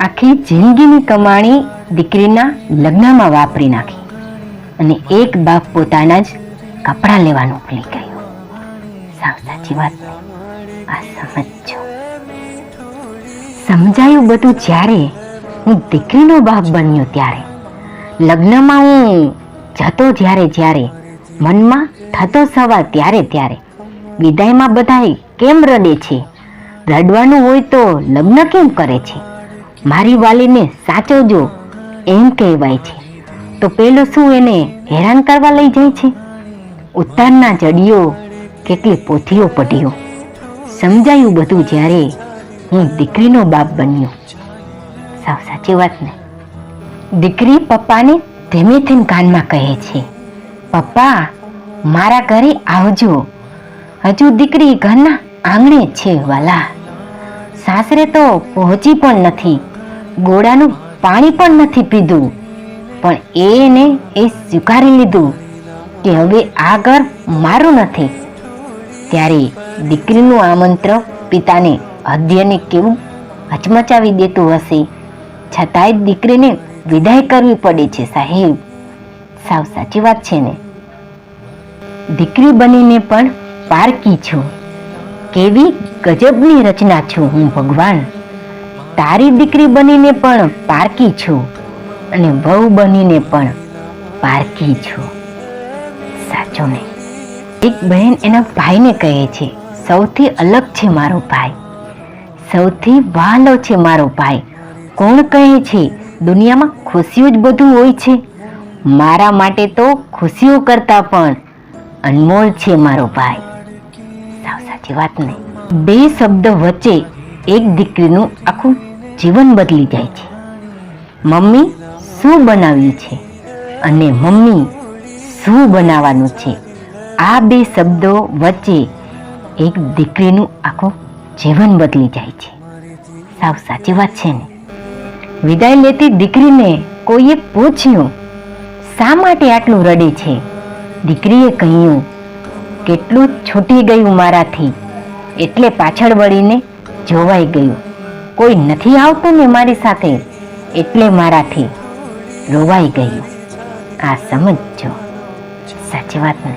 આખી જિંદગીની કમાણી દીકરીના લગ્નમાં વાપરી નાખી અને એક બાપ પોતાના જ કપડાં લેવાનું ભૂલી ગયો. સાવ સાચી વાત. આ સમજો. સમજાયું બધું જ્યારે હું દીકરીનો બાપ બન્યો ત્યારે. લગ્નમાં હું જતો જ્યારે જ્યારે, મનમાં થતો સવાલ ત્યારે ત્યારે. વિદાયમાં બધાય કેમ રડે છે? રડવાનું હોય તો લગ્ન કેમ કરે છે? મારી વાલીને સાચવજો એમ કહેવાય છે. તો પેલો શું એને હેરાન કરવા લઈ જાય છે? ઉત્તરના જડીઓ કેટલી પોથીઓ પઢ્યો. સમજાયું બધું જ્યારે હું દીકરીનો બાપ બન્યો. સાવ સાચી વાત ને. દીકરી પપ્પાને ધીમે ધીમે કાનમાં કહે છે, પપ્પા, મારા ઘરે આવજો. હજુ દીકરી ઘરના આંગણે છે વાલા. સાસરે તો પહોંચી પણ નથી. ગોળાનું પાણી પણ નથી પીધું. પણ એને એ સ્વીકારી લીધું કે હવે આ ઘર મારું નથી. ત્યારે દીકરીનું આ મંત્ર પિતાને હૃદયને કેવું હચમચાવી દેતું હશે. છતાંય દીકરીને વિદાય કરવી પડે છે સાહેબ. સાવ સાચી વાત છે ને. દીકરી બનીને પણ પારકી છું. કેવી ગજબની રચના છું હું ભગવાન. તારી દીકરી બનીને પણ પારકી છું અને વહુ બનીને પણ પારકી છું. સાચો ને? એક બહેન એના ભાઈને કહે છે, સૌથી અલગ છે મારો ભાઈ. સૌથી વાલો છે મારો ભાઈ. કોણ કહે છે, દુનિયામાં ખુશીઓ જ બધું હોય છે? મારા માટે તો ખુશીઓ કરતા પણ અનમોલ છે મારો ભાઈ. સાવ સાચી વાત નહીં બે શબ્દ વચ્ચે એક દીકરીનું આખું જીવન બદલી જાય છે. મમ્મી શું બનાવ્યું છે અને મમ્મી શું બનાવવાનું છે? આ બે શબ્દો વચ્ચે એક દીકરીનું આખું જીવન બદલી જાય છે. સાવ સાચી વાત છે ને? વિદાય લેતી દીકરીને કોઈએ પૂછ્યું, શા માટે આટલું રડે છે? દીકરીએ કહ્યું, કેટલું છૂટી ગયું મારાથી. એટલે પાછળ વળીને જોવાઈ ગયું. કોઈ નથી આવતું ને મારી સાથે? એટલે મારાથી રોવાઈ ગયું. આ સમજો સાચી વાત ને.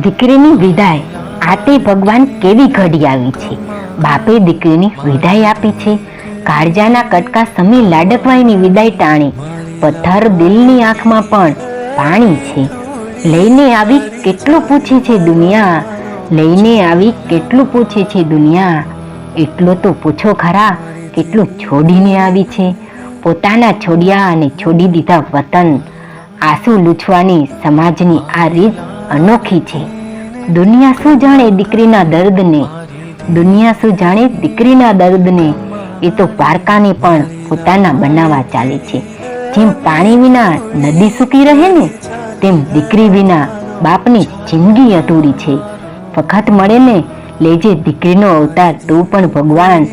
દીકરીની વિદાય. આ તે ભગવાન કેવી ઘડી આવી છે? બાપે દીકરીની વિદાય આપી છે. કાળજાના કટકા સમી લાડકવાઈની વિદાય ટાણી. પથ્થર દિલની આંખમાં પણ પાણી છે. લઈને આવી કેટલું પૂછે છે દુનિયા? લઈને આવી કેટલું પૂછે છે દુનિયા? એટલો તો પૂછો ખરા, કેટલું છોડીને આવી છે? પોતાના છોડ્યા અને છોડી દીધા વતન, આંસુ લૂછવાની સમાજની આ રીત અનોખી છે. દુનિયા શું જાણે દીકરીના દર્દને? દુનિયા શું જાણે દીકરીના દર્દને? એ તો પારકાને પણ પોતાના બનાવવા ચાલે છે. જેમ પાણી વિના નદી સૂકી રહે ને, તેમ દીકરી વિના બાપની જિંદગી અધૂરી છે. વખત મળે ને, લેજે દીકરીનો અવતાર તું પણ ભગવાન.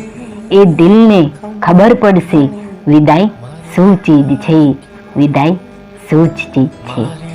એ દિલને ખબર પડશે, વિદાય શું ચીજ છે? વિદાય શું ચીજ છે?